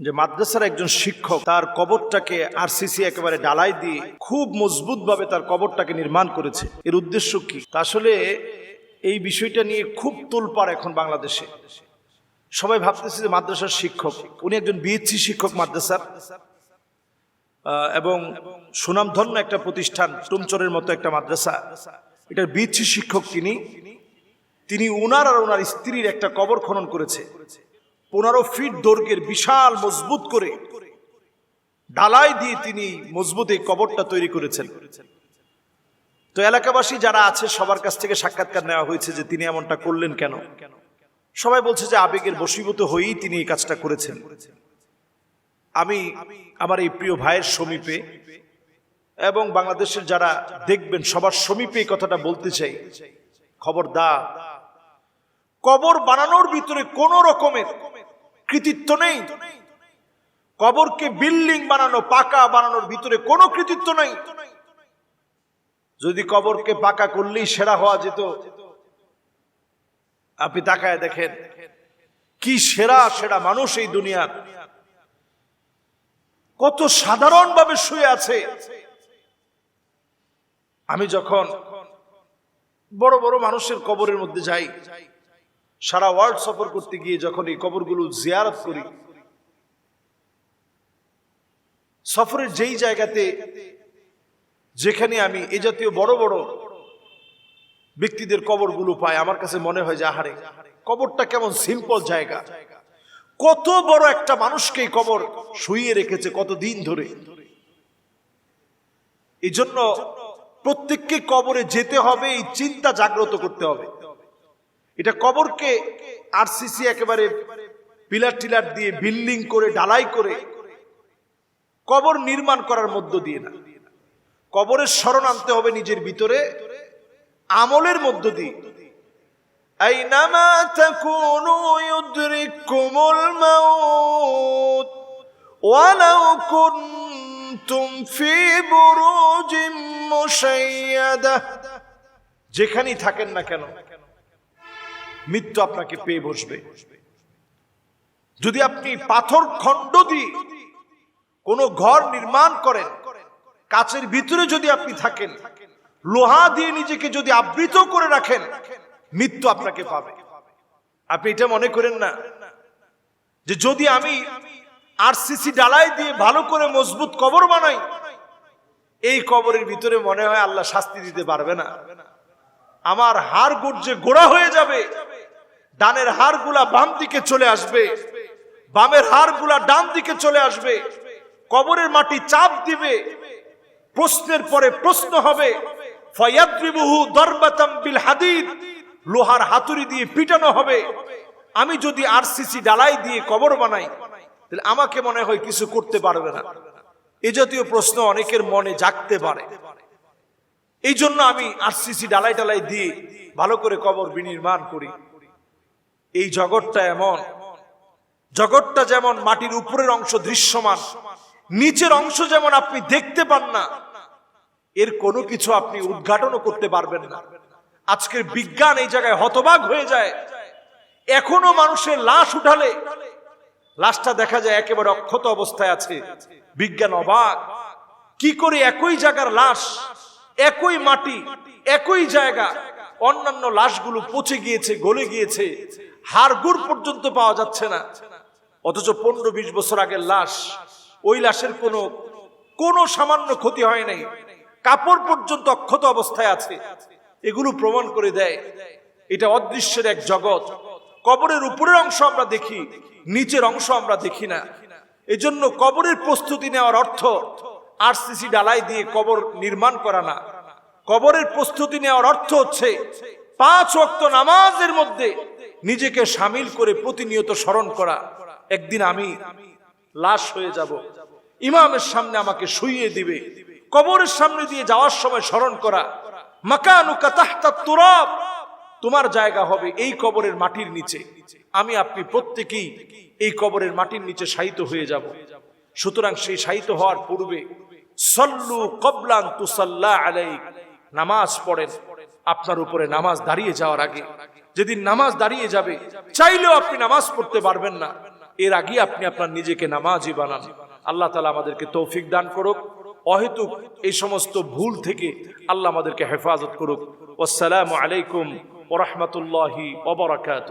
যে মাদ্রাসার একজন শিক্ষক তার কবরটাকে আরসিসি একেবারে ডালাই দিয়ে খুব মজবুত ভাবে তার কবরটাকে নির্মাণ করেছে। এর উদ্দেশ্য কি? আসলে এই বিষয়টা নিয়ে খুব তোলপাড় এখন বাংলাদেশে। সবাই ভাবতেছে যে মাদ্রাসার শিক্ষক, উনি একজন বিএসসি শিক্ষক মাদ্রাসার এবং সুনামধন্য একটা প্রতিষ্ঠান, টুমচরের মতো একটা মাদ্রাসা। এটার বিএসসি শিক্ষক তিনি। তিনি উনার আর ওনার স্ত্রীর একটা কবর খনন করেছে। পনেরো ফিট দৈর্ঘ্যের বিশাল মজবুত করে ডালাই দিয়ে তিনি মজবুত এই কবরটা তৈরি করেছেন। তো এলাকাবাসী যারা আছে, সবার কাছ থেকে সাক্ষাৎকার নেওয়া হয়েছে যে তিনি এমনটা করলেন কেন? সবাই বলছে যে আবেগের বশীভূত হয়েই তিনি এই কাজটা করেছেন। আমি আমার এই প্রিয় ভাইয়ের সমীপে এবং বাংলাদেশের যারা দেখবেন, সবার সমীপে এই কথাটা বলতে চাই। খবরদার, কবর বানানোর ভিতরে কোন রকমের কৃতিত্ব নেই। কবরকে বিল্ডিং বানানো, পাকা বানানোর ভিতরে কোনো কৃতিত্ব নেই। যদি কবরকে পাকা করলেই সেরা হওয়া যেত। আপনি তাকায় দেখেন, কি সেরা সেরা মানুষ এই দুনিয়ার। কত সাধারণভাবে শুয়ে আছে। আমি যখন বড় বড় মানুষের কবরের মধ্যে যাই সারা ওয়ার্ল্ড সফর করতে গিয়ে যখন এই কবরগুলো জিয়ারত করি, সফরের যেই জায়গাতে যেখানে আমি এ জাতীয় বড় বড় ব্যক্তিদের কবরগুলো পাই, আমার কাছে মনে হয় যে কবরটা কেমন সিম্পল জায়গা। কত বড় একটা মানুষকে এই কবর শুইয়ে রেখেছে কত দিন ধরে। এই জন্য প্রত্যেককে কবরে যেতে হবে, এই চিন্তা জাগ্রত করতে হবে। এটা কবরকে আরসিসি একেবারে পিলার টিলার দিয়ে বিল্ডিং করে ডালাই করে কবর নির্মাণ করার মধ্য দিয়ে না কবরের স্মরণ আনতে হবে নিজের ভিতরে আমলের মধ্য দিয়ে أينما تكونوا يدرككم الموت ولو كنتم في بروج مشيدة যেখানেই থাকেন না কেন মৃত্যু আপনাকে পেয়ে বসবে। যদি আপনি পাথর খণ্ড দিয়ে কোনো ঘর নির্মাণ করেন, কাচের ভিতরে যদি আপনি থাকেন, লোহা দিয়ে নিজেকে যদি আবৃত করে রাখেন, মৃত্যু আপনাকে পাবে। আপনি এটা মনে করেন না? যে যদি আমি আরসিসি ডালাই দিয়ে ভালো করে মজবুত কবর বানাই, এই কবরের ভিতরে মনে হয় আল্লাহ শাস্তি দিতে পারবে না। আমার হাড় গর্জে গোড়া হয়ে যাবে। ডানের হাড়গুলা বাম দিকে চলে আসবে। বামের হাড়গুলা ডান দিকে চলে আসবে। কবরের মাটি চাপ দিবে। প্রশ্নের পরে প্রশ্ন হবে, ফয়াদ্রিবুহু দরবাতাম বিল হাদিদ, লোহার হাতুড়ি দিয়ে পিটানো হবে। আমি যদি আরসিসি ডালাই দিয়ে কবর বানাই, তাহলে আমাকে মনে হয় কিছু করতে পারবে না। এ জাতীয় প্রশ্ন অনেকের মনে জাগতে পারে। এই জন্য আমি আরসিসি ডালাই ডালাই দিয়ে ভালো করে কবর বিনির্মাণ করি। এই জগৎটা এমন। জগৎটা যেমন মাটির উপরের অংশ দৃশ্যমান, নিচের অংশ যেমন আপনি দেখতে পান না, এর কোনো কিছু আপনি উদ্ঘাটনও করতে পারবেন না। আজকের বিজ্ঞান এই জায়গায় হতবাক হয়ে যায়। এখনও মানুষের লাশ উঠালে, লাশটা দেখা যায় একেবারে অক্ষত অবস্থায় আছে। বিজ্ঞান অবাক। কি করে একই জায়গার লাশ, একই মাটি, একই জায়গা, অন্যান্য লাশগুলো পচে গিয়েছে, গলে গিয়েছে হাড়গুড় পর্যন্ত পাওয়া যাচ্ছে না। অথচ পনেরো বিশ বছর আগের লাশ, ওই লাশের কোনো কোনো সামান্য ক্ষতি হয় নাই। কাপড় পর্যন্ত অক্ষত অবস্থায় আছে। এগুলো প্রমাণ করে দেয়, এটা অদৃশ্যের এক জগৎ। কবরের উপরের অংশ আমরা দেখি, নিচের অংশ আমরা দেখি না। এজন্য কবরের প্রস্তুতি নেওয়ার অর্থ আরসিসি ডালাই দিয়ে কবর নির্মাণ করা না। কবরের প্রস্তুতি নেওয়ার অর্থ হচ্ছে, পাঁচ ওয়াক্ত নামাজের মধ্যে নিজেকে সামিল করে প্রতিনিয়ত স্মরণ করা। একদিন আমি লাশ হয়ে যাব। ইমামের সামনে আমাকে শুইয়ে দিবে। কবরের সামনে দিয়ে যাওয়ার সময় স্মরণ করা। তুরাব। তোমার জায়গা হবে এই কবরের মাটির নিচে। আমি আপনি প্রত্যেকেই এই কবরের মাটির নিচে শায়িত হয়ে যাব। সুতরাং সেই শায়িত হওয়ার পূর্বে সল্লু কবলান তুসাল্লা আলাইক। নামাজ পড়েন। আপনার উপরে নামাজ দাঁড়িয়ে যাওয়ার আগে যেদিন নামাজ দাঁড়িয়ে যাবে, চাইলেও আপনি নামাজ পড়তে পারবেন না। এর আগে আপনি আপনার নিজেকে নামাজই বানান। আল্লাহ তালা আমাদেরকে তৌফিক দান করুক। অহেতুক এই সমস্ত ভুল থেকে আল্লাহ আমাদেরকে হেফাজত করুক। আসসালামু আলাইকুম ওরহমতুল্লাহি ওবরাকাত